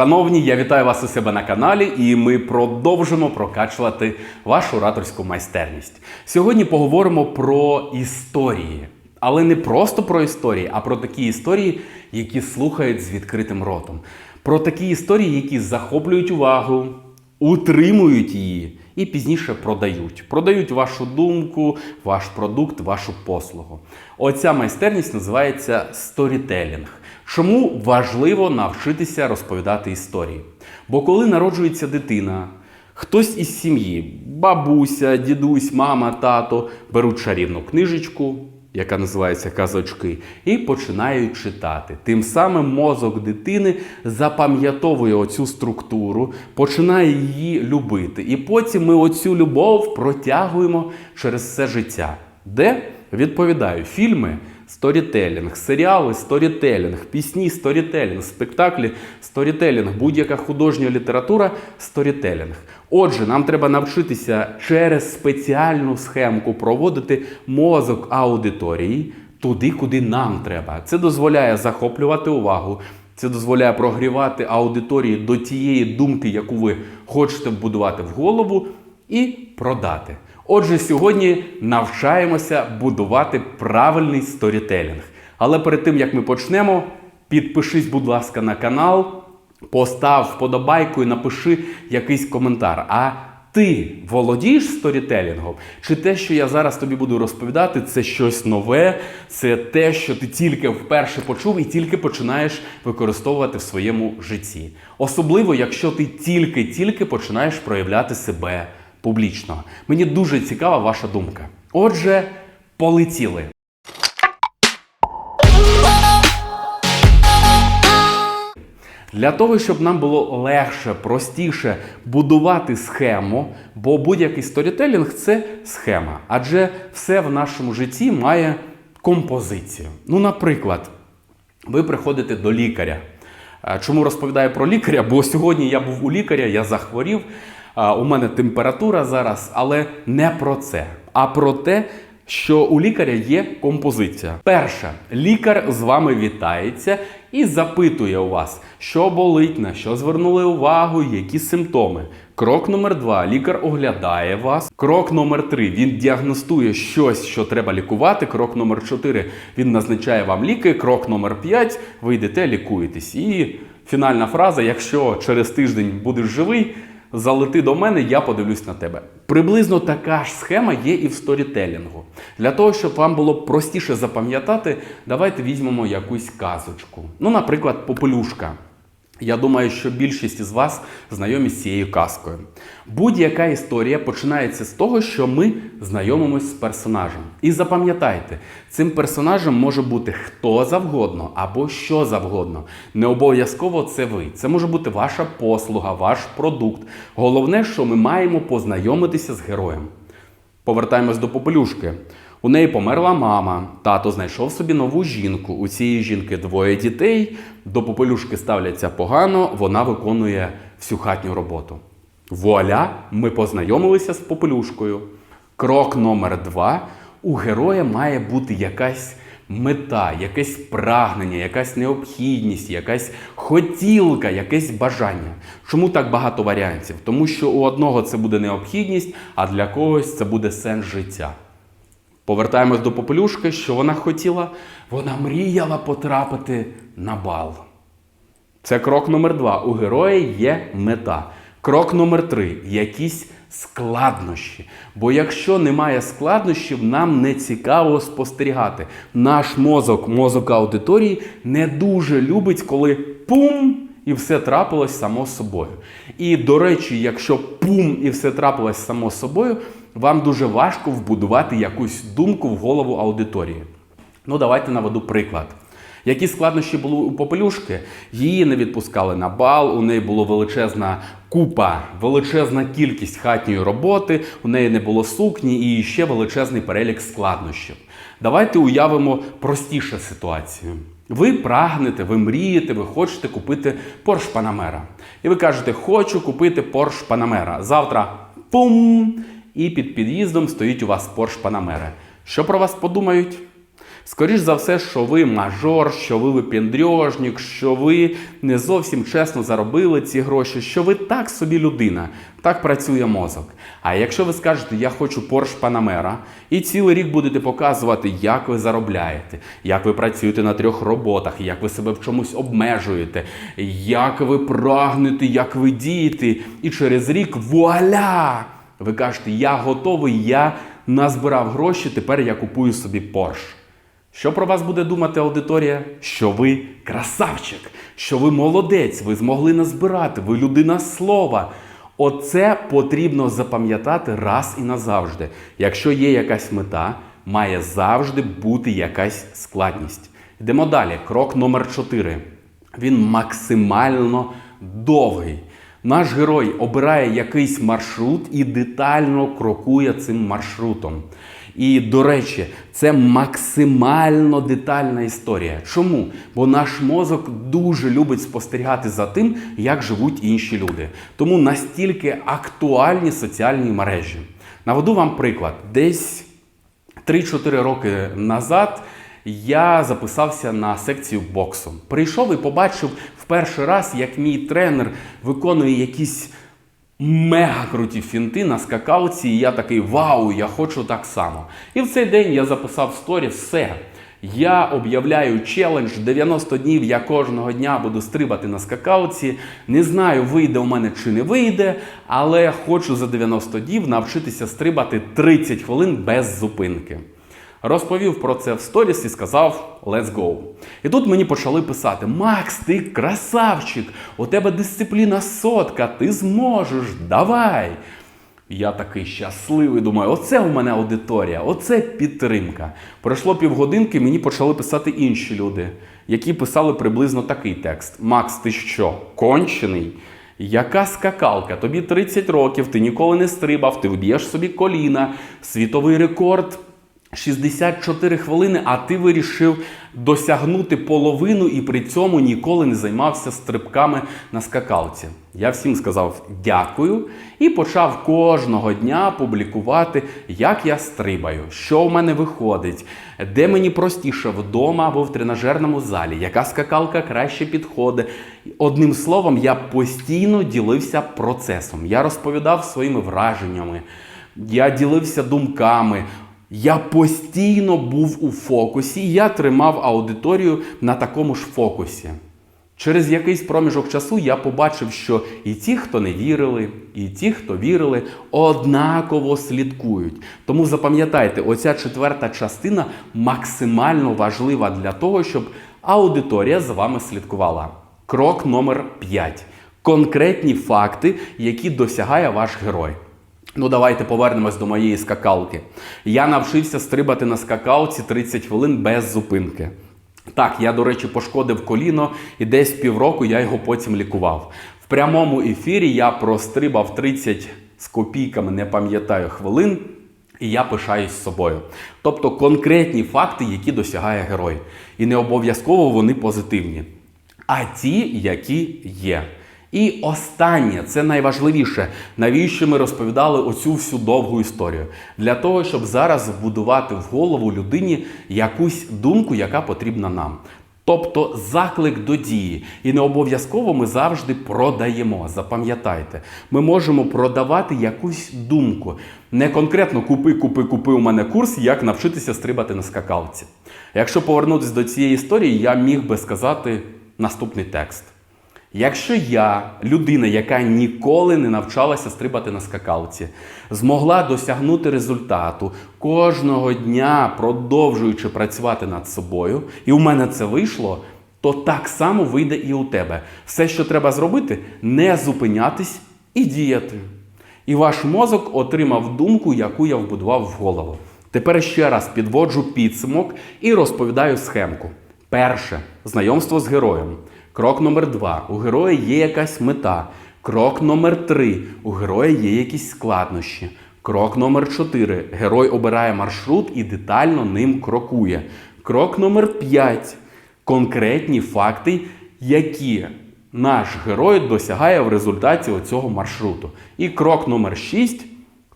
Шановні, я вітаю вас у себе на каналі, і ми продовжимо прокачувати вашу ораторську майстерність. Сьогодні поговоримо про історії, але не просто про історії, а про такі історії, які слухають з відкритим ротом. Про такі історії, які захоплюють увагу, утримують її і пізніше продають. Продають вашу думку, ваш продукт, вашу послугу. Оця майстерність називається сторітелінг. Чому важливо навчитися розповідати історії? Бо коли народжується дитина, хтось із сім'ї, бабуся, дідусь, мама, тато беруть чарівну книжечку, яка називається казочки, і починають читати. Тим самим мозок дитини запам'ятовує оцю структуру, починає її любити. І потім ми оцю любов протягуємо через все життя. Де? Відповідаю, фільми сторітелінг, серіали сторітелінг, пісні сторітелінг, спектаклі сторітелінг, будь-яка художня література сторітелінг. Отже, нам треба навчитися через спеціальну схемку проводити мозок аудиторії туди, куди нам треба. Це дозволяє захоплювати увагу. Це дозволяє прогрівати аудиторії до тієї думки, яку ви хочете вбудувати в голову, і продати. Отже, сьогодні навчаємося будувати правильний сторітелінг. Але перед тим як ми почнемо, підпишись, будь ласка, на канал, постав вподобайку і напиши якийсь коментар. А ти володієш сторітелінгом? Чи те, що я зараз тобі буду розповідати, це щось нове, це те, що ти тільки вперше почув і тільки починаєш використовувати в своєму житті. Особливо, якщо ти тільки-тільки починаєш проявляти себе публічно. Мені дуже цікава ваша думка. Отже, полетіли. Для того, щоб нам було легше, простіше будувати схему, бо будь-який сторітелінг це схема. Адже все в нашому житті має композицію. Ну, наприклад, ви приходите до лікаря. Е, Чому розповідаю про лікаря? Бо сьогодні я був у лікаря, я захворів, у мене температура зараз, але не про це, а про те, що у лікаря є композиція. Перше, лікар з вами вітається і запитує у вас, що болить, на що звернули увагу, які симптоми. Крок номер два. Лікар оглядає вас. Крок номер три. Він діагностує щось, що треба лікувати. Крок номер чотири. Він назначає вам ліки. Крок номер п'ять. Ви йдете, лікуєтесь. І фінальна фраза: якщо через тиждень будеш живий, залети до мене, я подивлюсь на тебе. Приблизно така ж схема є і в сторітелінгу. Для того, щоб вам було простіше запам'ятати, давайте візьмемо якусь казочку. Ну, наприклад, попелюшка. Я думаю, що більшість із вас знайомі з цією казкою. Будь-яка історія починається з того, що ми знайомимось з персонажем. І запам'ятайте, цим персонажем може бути хто завгодно або що завгодно. Не обов'язково це ви. Це може бути ваша послуга, ваш продукт. Головне, що ми маємо познайомитися з героєм. Повертаємось до попелюшки. У неї померла мама. Тато знайшов собі нову жінку. У цієї жінки двоє дітей. До попелюшки ставляться погано, вона виконує всю хатню роботу. Вуаля, ми познайомилися з попелюшкою. Крок номер два. У героя має бути якась мета, якесь прагнення, якась необхідність, якась хотілка, якесь бажання. Чому так багато варіантів? Тому що у одного це буде необхідність, а для когось це буде сенс життя. Повертаємось до попелюшки, що вона хотіла? Вона мріяла потрапити на бал. Це крок номер два. У героя є мета. Крок номер три якісь складнощі. Бо якщо немає складнощів, нам не цікаво спостерігати. Наш мозок, мозок аудиторії, не дуже любить, коли пум! І все трапилось само собою. І до речі, якщо пум і все трапилось само собою, вам дуже важко вбудувати якусь думку в голову аудиторії. Ну, давайте наведу приклад. Які складнощі були у попелюшки? Її не відпускали на бал, у неї була величезна купа, величезна кількість хатньої роботи, у неї не було сукні і ще величезний перелік складнощів. Давайте уявимо простішу ситуацію. Ви прагнете, ви мрієте, ви хочете купити Porsche Panamera. І ви кажете, хочу купити Porsche Panamera. Завтра пум! І під під'їздом стоїть у вас Porsche Panamera. Що про вас подумають? Скоріш за все, що ви мажор, що ви випендрьожник, що ви не зовсім чесно заробили ці гроші, що ви так собі людина. Так працює мозок. А якщо ви скажете, я хочу Porsche Panamera, і цілий рік будете показувати, як ви заробляєте, як ви працюєте на трьох роботах, як ви себе в чомусь обмежуєте, як ви прагнете, як ви дієте, і через рік вуаля! Ви кажете, я готовий, я назбирав гроші, тепер я купую собі Porsche. Що про вас буде думати аудиторія? Що ви красавчик, що ви молодець, ви змогли назбирати, ви людина слова. Оце потрібно запам'ятати раз і назавжди. Якщо є якась мета, має завжди бути якась складність. Йдемо далі. Крок номер 4. Він максимально довгий. Наш герой обирає якийсь маршрут і детально крокує цим маршрутом. І, до речі, це максимально детальна історія. Чому? Бо наш мозок дуже любить спостерігати за тим, як живуть інші люди. Тому настільки актуальні соціальні мережі. Наведу вам приклад. Десь 3-4 роки назад я записався на секцію боксу. Прийшов і побачив перший раз, як мій тренер виконує якісь мега круті фінти на скакалці, і я такий вау, я хочу так само. І в цей день я записав сторі все. Я об'являю челендж 90 днів. Я кожного дня буду стрибати на скакалці. Не знаю, вийде у мене чи не вийде, але хочу за 90 днів навчитися стрибати 30 хвилин без зупинки. Розповів про це в сторіс і сказав «Let's go». І тут мені почали писати: Макс, ти красавчик, у тебе дисципліна сотка, ти зможеш, давай. Я такий щасливий, думаю, оце у мене аудиторія, оце підтримка. Пройшло півгодинки, мені почали писати інші люди, які писали приблизно такий текст: Макс, ти що, кончений? Яка скакалка? Тобі 30 років, ти ніколи не стрибав, ти вб'єш собі коліна, світовий рекорд 64 хвилини, а ти вирішив досягнути половину і при цьому ніколи не займався стрибками на скакалці. Я всім сказав дякую і почав кожного дня публікувати, як я стрибаю, що в мене виходить, де мені простіше вдома або в тренажерному залі, яка скакалка краще підходить. Одним словом, я постійно ділився процесом. Я розповідав своїми враженнями, я ділився думками. Я постійно був у фокусі, я тримав аудиторію на такому ж фокусі. Через якийсь проміжок часу я побачив, що і ті, хто не вірили, і ті, хто вірили, однаково слідкують. Тому запам'ятайте, оця четверта частина максимально важлива для того, щоб аудиторія за вами слідкувала. Крок номер 5. Конкретні факти, які досягає ваш герой. Ну, давайте повернемось до моєї скакалки. Я навчився стрибати на скакалці 30 хвилин без зупинки. Так, я, до речі, пошкодив коліно, і десь півроку я його потім лікував. В прямому ефірі я прострибав 30 з копійками, не пам'ятаю хвилин, і я пишаюсь собою. Тобто конкретні факти, які досягає герой. І не обов'язково вони позитивні, а ті, які є. І останнє, це найважливіше, навіщо ми розповідали оцю всю довгу історію? Для того, щоб зараз вбудувати в голову людині якусь думку, яка потрібна нам. Тобто заклик до дії. І не обов'язково ми завжди продаємо. Запам'ятайте, ми можемо продавати якусь думку. Не конкретно купи, купи, купи у мене курс, як навчитися стрибати на скакалці. Якщо повернутися до цієї історії, я міг би сказати наступний текст. Якщо я, людина, яка ніколи не навчалася стрибати на скакалці, змогла досягнути результату кожного дня, продовжуючи працювати над собою, і у мене це вийшло, то так само вийде і у тебе. Все, що треба зробити, не зупинятись і діяти. І ваш мозок отримав думку, яку я вбудував в голову. Тепер ще раз підводжу підсумок і розповідаю схемку. Перше знайомство з героєм. Крок номер два. У героя є якась мета. Крок номер три. У героя є якісь складнощі. Крок номер 4. Герой обирає маршрут і детально ним крокує. Крок номер 5. Конкретні факти, які наш герой досягає в результаті цього маршруту. І крок номер 6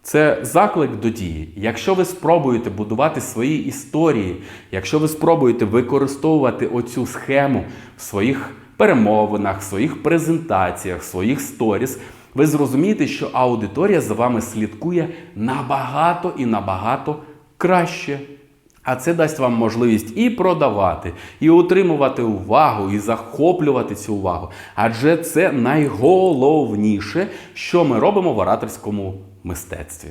Це заклик до дії. Якщо ви спробуєте будувати свої історії, якщо ви спробуєте використовувати оцю схему в своїх перемовинах, в своїх презентаціях, в своїх сторіс, ви зрозумієте, що аудиторія за вами слідкує набагато і набагато краще. А це дасть вам можливість і продавати, і отримувати увагу, і захоплювати цю увагу. Адже це найголовніше, що ми робимо в ораторському мистецтві.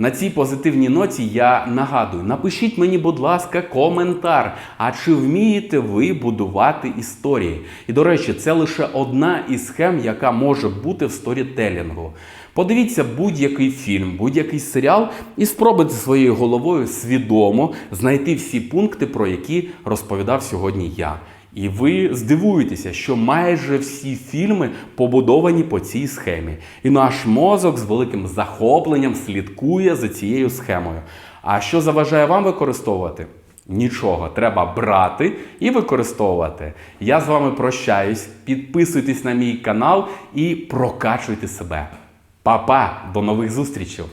На цій позитивній ноті я нагадую: напишіть мені, будь ласка, коментар. А чи вмієте ви будувати історії? І до речі, це лише одна із схем, яка може бути в сторітелінгу. Подивіться будь-який фільм, будь-який серіал, і спробуйте своєю головою свідомо знайти всі пункти, про які розповідав сьогодні я. І ви здивуєтеся, що майже всі фільми побудовані по цій схемі. І наш мозок з великим захопленням слідкує за цією схемою. А що заважає вам використовувати? Нічого, треба брати і використовувати. Я з вами прощаюсь. Підписуйтесь на мій канал і прокачуйте себе. Па-па, до нових зустрічей!